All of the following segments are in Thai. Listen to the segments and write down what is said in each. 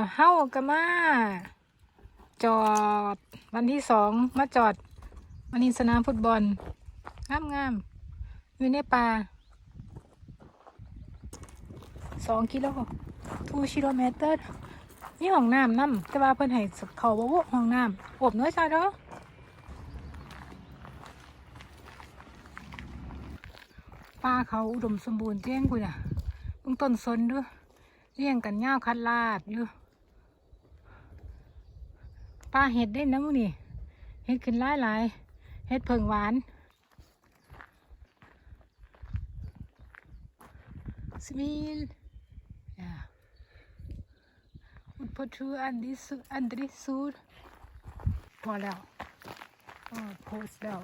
แล้วเฮาก็มาจอด วันที่สองมาจอดวันนี้สนามฟุตบอลงามงามๆอยู่ในป่าสองกิโลทูกิโลเมตรมีห้องน้ำน้ำแต่ว่าเพิ่นให้เขาบ่วห้องน้ำอบน้อยซะเด้อป่าเขาอุดมสมบูรณ์เจ้งกูน่ะเบิ่งต้นสนด้วยเรียงกันยาคัดลาดอยู่ ป่าเห็ดได้นะมึงนี่เห็ดขึ้นหลายหลายเห็ดเผิงหวาน Smil. Ja. Und på tur andre, su- andre sur. พอแล้วอ๋อโพสแล้ว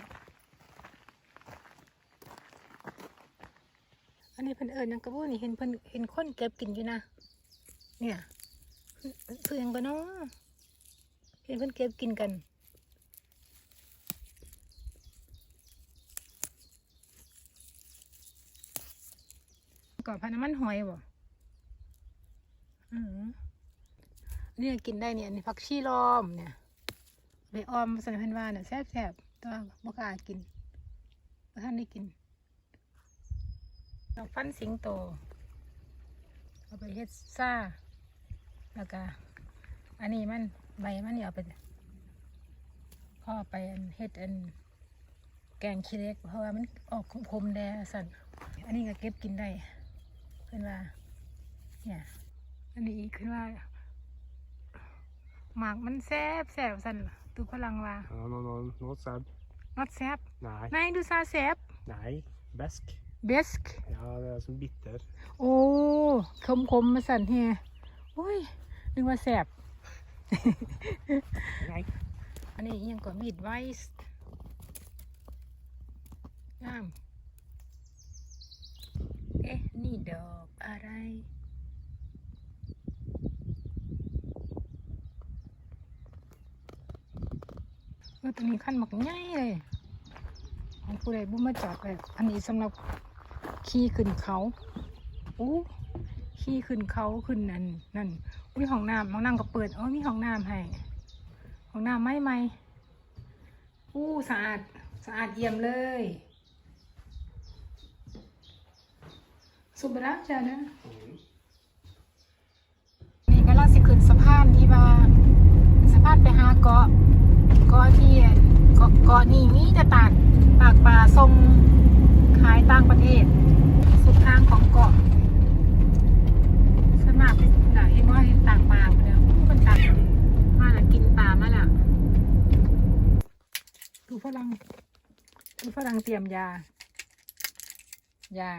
อันนี้เพิ่นเอิญยังกระบู้นี่เห็นเพิ่นเห็นคนเก็บกินอยู่นะเนี่ยเพื่อนก็เนาะ เห็นเพิ่อนเก็บกินกันก่อนพันน้ำมันหอยบ่อืมเนี่ยกินได้เนี่ยนนี้ผักชีล้อมเนี่ยไปออมสันเพันวาเนี่ยแซ่บแซบๆแตัวาบ่กล้ากินบ่ท่านได้กินเราฟันสิงโต เอาไปเฮ็ดซ่าแล้วก็ อันนี้มันใบมันนี่เอาไปพ่อไปอันเฮ็ดอันแกงขี้เหล็ก เพราะว่ามันออกคมๆแดสันอันนี้ก็เก็บกินได้ขึ้นว่าเนี่ยอันนี้ขึ้นว่าหมากมันแซบแซบสันตูพลังว่า Ja, någon, någon, något sad? นอดแซบ Nej. นายดูซาแซบ Nej. Bäsk? เบสก Ja, det är som bitter. โอ้คมคมๆมาสันเฮโอ้ยนึกว่าแซบ Nej. อันนี้ยังก็มีดไวส์งามเอ๊ะ นี่ดอกอะไร เออตัวนี้ขั้นหมักง่ายเลยของผู้ใดบุ้มมาจอดไปอันนี้สำหรับขี่ขึ้นเขาอู้ขี่ขึ้นเขาขึ้นนั่นนั่น อุ้ยห้องน้ำห้องน้ำก็เปิดอ๋อมีห้องน้ำให้ห้องน้ำไม่ไหมอู้สะอาดสะอาดเยี่ยมเลยสุบรักจ้ะนะนี่ก็ลังสิขึ้นสะพานที่ว่าสะพานไปหาเกาะเกาะที่เกาะเกาะนี่มีแต่ตากตากปลาส่งขายต่างประเทศ สุดทางของเกาะสวนมัครเป็นหลายเห็นว่าเห็นตากปลาไปแล้วมันตากมาแล้วกินปลามาแล้วดูฝรั่ง ดูฝรั่งเตรียมยา ยา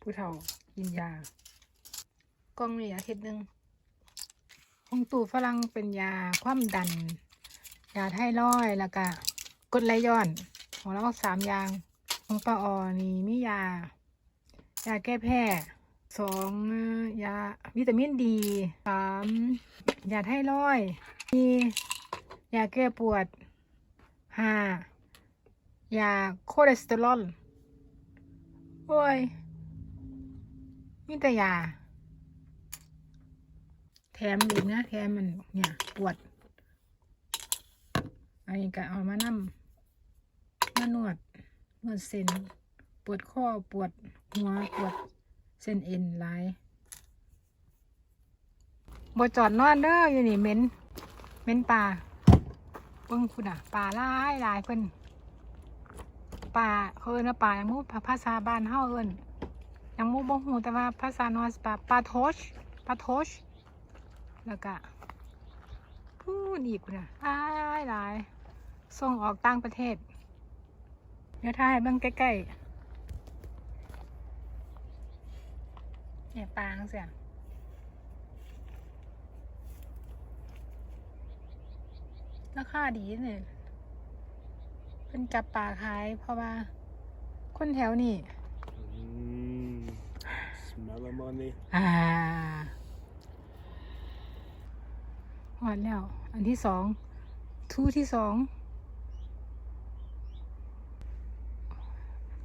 ผู้เฒ่ากินยากล้องนี่อาทิตย์หนึ่งของตู่ฝรั่งเป็นยาความดัน ยาไทรอยแล้วก็กรดไหลย้อน ของเราสามอย่างของปาออนี่มียา ยาแก้แพ้สองยาวิตามินดีสามยาไทรอยมียาแก้ปวด ห้ายาคอเลสเตอรอลโอ้ยมีแต่ยา แถมอีกนะ แถมมันเนี่ยปวดอันนี้ก็เอามานำมมานวดนวดเส้น ปวดข้อปวดหัวปวดเส้นเอ็นหลายบ่จอดนอนเด้ออยู่นี่เหม็นเหม็นปลา เบิ่งคุณอะปลาหลายหลายเพิ่นปลาเขาเอินว่าปลาอย่างมูภาษาบ้านเฮาเอิ้นยังมูบ่ฮู้แต่ว่าภาษานอสปลาปลาโทชปลาโทชแล้วก็พูดอีกนะอ้ายหลายส่งออกต่างประเทศ เดี๋ยวถ่ายให้เบิ่งใกล้ๆเนี่ยปลาจังเสีย ราคาดีเนี่ยเป็นจับปลาขาย เพราะว่า คนแถวนี่ Mm. Smell of money. อ่าหอดแล้ว อันที่สอง ทูที่สอง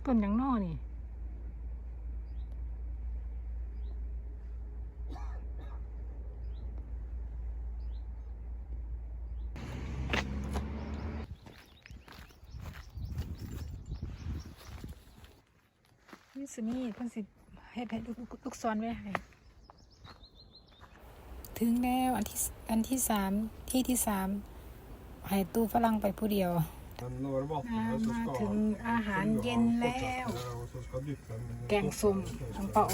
ต้นหยังนอนี่ มันสิมีเพิ่นสิเฮ็ดให้ลูกลูกศรไว้ให้ถึงแล้วอันที่อันที่สามที่ที่สามให้ตู้ฝรั่งไปผู้เดียว Men några Ja, vatten så men ska till han, ahan så ska gen han leo. fortsätta och så ska dyppen Gängsum, ang pao.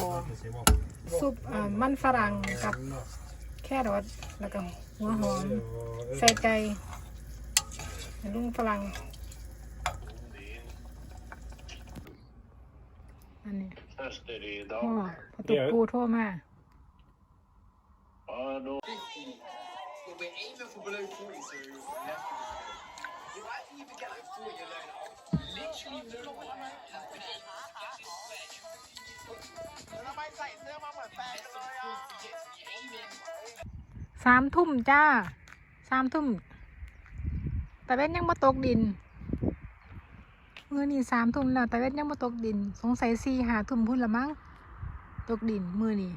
ซุปอ่ามันฝรั่งกับแครอทแล้วก็หัวหอมใส่ใจให้ลุงฝรั่ง อันนี้ Tester พ่อ idag. พอตุกปูโทรมา Ja, då Well, we're aiming for below 40, so left. You actually even get like 40 alone. Literally no one has been able to get this wedge. แล้วทำไมใส่เสื้อมาเหมือนแฟนเลยอะสามทุ่มจ้า สามทุ่ม แต่เว้นยังมาตกดิน มือนี่สามทุ่มแล้วแต่เว้นยังมาตกดิน สงสัยสี่หาทุ่มพุ่นละมั้งตกดินมือนี่